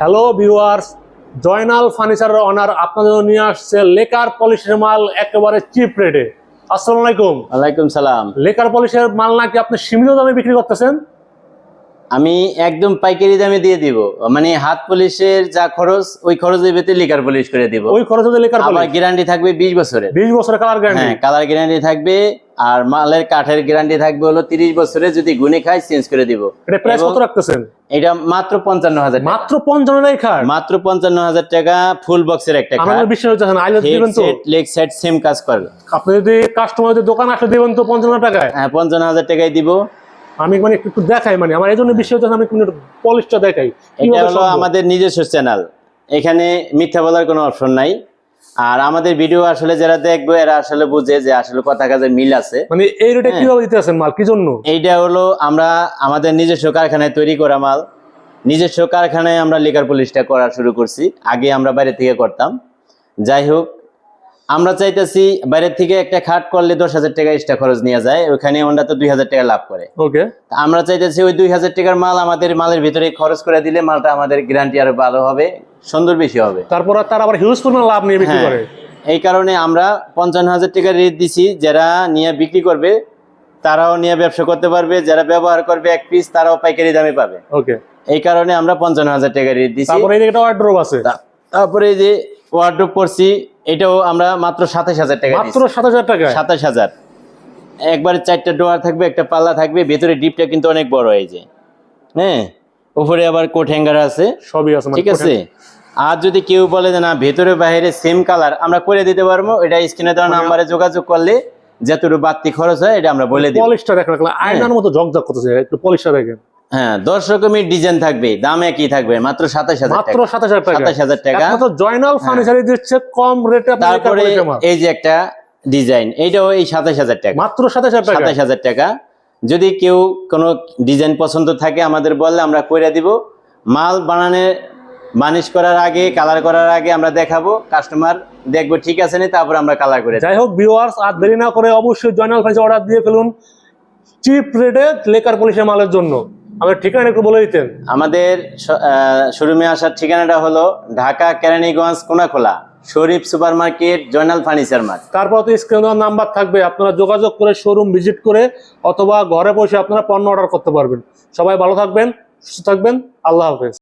Hello viewers Joynal ফার্নিচারের honour আপনাদের নিয়ে আসছে লেকার পলিশের মাল একেবারে চিপ রেটে আসসালামু আলাইকুম। ওয়ালাইকুম সালাম। লেকার পলিশের মাল নাকি আপনি সীমিত দামে বিক্রি করতেছেন? আমি একদম পাইকারি দামে দিয়ে দিব। মানে হাত পলিশের যা খরচ ওই খরচের ভেতরে লিকার পলিশ করে দিব। ওই খরচে লেকার পলিশ গ্যারান্টি থাকবে বিশ বছরের বিশ বছরের কালার গ্যারান্টি হ্যাঁ কালার গ্যারান্টি থাকবে আর মালের কাঠের গ্যারান্টি থাকবে হলো তিরিশ বছরে যদি গুনে খাই চেঞ্জ করে দিব। এটা প্রাইস কত রাখতেছেন? এটা মাত্র পঞ্চান্ন হাজার মাত্র পঞ্চান্ন মাত্র পঞ্চান্ন হাজার টাকা ফুল বক্সের একটা আমাদের বিশ্বাস হচ্ছে না আইলে দিবেন তো। লেগ সেট সেম কাজ করবে। আপনি যদি কাস্টমার যদি দোকান আসলে দিবেন তো পঞ্চান্ন টাকায়? হ্যাঁ পঞ্চান্ন হাজার টাকায় দিব। আমি মানে একটু দেখাই মানে আমার এই জন্য বিশ্বাস হচ্ছে আমি একটু পলিশটা দেখাই। এটা হলো আমাদের নিজস্ব চ্যানেল এখানে মিথ্যা বলার কোনো অপশন নাই। আর আমাদের ভিডিও আসলে যারা দেখবে এরা আসলে বুঝে যে আসলে কথা কাজের মিল আছে। মানে এই রেটে হ্যাঁ। কীভাবে দিতে আছেন মাল? কি জন্য? এইটা হলো আমরা আমাদের নিজস্ব কারখানায় তৈরি করা মাল। নিজস্ব কারখানায় আমরা লিকার পলিশটা করা শুরু করছি। আগে আমরা বাইরে থেকে করতাম। যাই হোক আমরা চাইতেছি বাইরের থেকে একটা খাট করলে দশ হাজার টাকা এক্সট্রা খরচ নিয়ে যায়। ওখানে ওনারা তো দুই হাজার টাকা লাভ করে। ওকে আমরা চাইতেছি ওই দুই হাজার টাকার মাল আমাদের মালের ভিতরে খরচ করে দিলে মালটা আমাদের গ্যারান্টি আরও ভালো হবে। সুন্দর বেশি হবে। তারপর তার আবার হিউজ পরিমাণ লাভ নিয়ে বিক্রি হ্যাঁ। করে। এই কারণে আমরা পঞ্চান্ন হাজার টাকা রেট দিছি যারা নিয়ে বিক্রি করবে তারাও নিয়ে ব্যবসা করতে পারবে যারা ব্যবহার করবে এক পিস তারাও পাইকারি দামে পাবে। ওকে এই কারণে আমরা পঞ্চান্ন হাজার টাকা রেট দিছি। তারপরে এই একটা ওয়ার্ড্রোব আছে। তারপরে এই যে ওয়ার্ড্রোপ করছি এটাও আমরা মাত্র সাতাশ হাজার টাকা মাত্র সাত হাজার টাকা সাতাশ হাজার। একবারে চারটা ডোয়ার থাকবে একটা পাল্লা থাকবে ভেতরে ডিপটা কিন্তু অনেক বড় এই যে। হ্যাঁ উপরে আবার কোট হ্যাঙ্গার আছে। সবই আছে মানে ঠিক আছে? আর যদি কেউ বলে যে না ভেতরে বাইরে সেম কালার আমরা করে দিতে পারব। এটা স্ক্রিনে দেওয়া নাম্বারে যোগাযোগ করলে যতটুকু বাড়তি খরচ হয় এটা আমরা বলে দিব। পলিশটা দেখেন রাখলাম আয়নার মতো ঝকঝক করতেছে একটু পলিশটা দেখেন। হ্যাঁ দশ রকমের ডিজাইন থাকবে দাম একই থাকবে মাত্র সাতাশ হাজার মাত্র টাকা। সাত হাজার টাকা। সাতাশ হাজার টাকা। জয়নাল ফার্নিচারই দিচ্ছে কম রেটে তারপরে এই যে একটা ডিজাইন এইটাও এই সাতাশ হাজার টাকা। মাত্র সাত হাজার টাকা। সাতাশ হাজার টাকা। যদি কেউ কোনো ডিজাইন পছন্দ থাকে আমাদের বললে আমরা করে দিব। মাল বানানোর বানিশ করার আগে কালার করার আগে আমরা দেখাবো কাস্টমার দেখব ঠিক আছে না তারপর আমরা কালার করে যাই হোক ভিউয়ার্স আর দেরি না করে অবশ্যই জয়নাল ফার্নিচার অর্ডার দিয়ে ফেলুন চিপ রেটে লেকার পলিশের মালের জন্য। আমাদের ঠিকানা একটু বলে দিতেন। আমাদের শোরুমে আসার ঠিকানাটা হলো Dhaka Keraniganj Konakhola Sharif super market Joynal furniture mart. তারপর তো স্ক্রিন দেওয়া নাম্বার থাকবে। আপনারা যোগাযোগ করে শোরুম ভিজিট করে অথবা ঘরে বসে আপনারা পণ্য অর্ডার করতে পারবেন। সবাই ভালো থাকবেন, সুস্থ থাকবেন। আল্লাহ হাফেজ।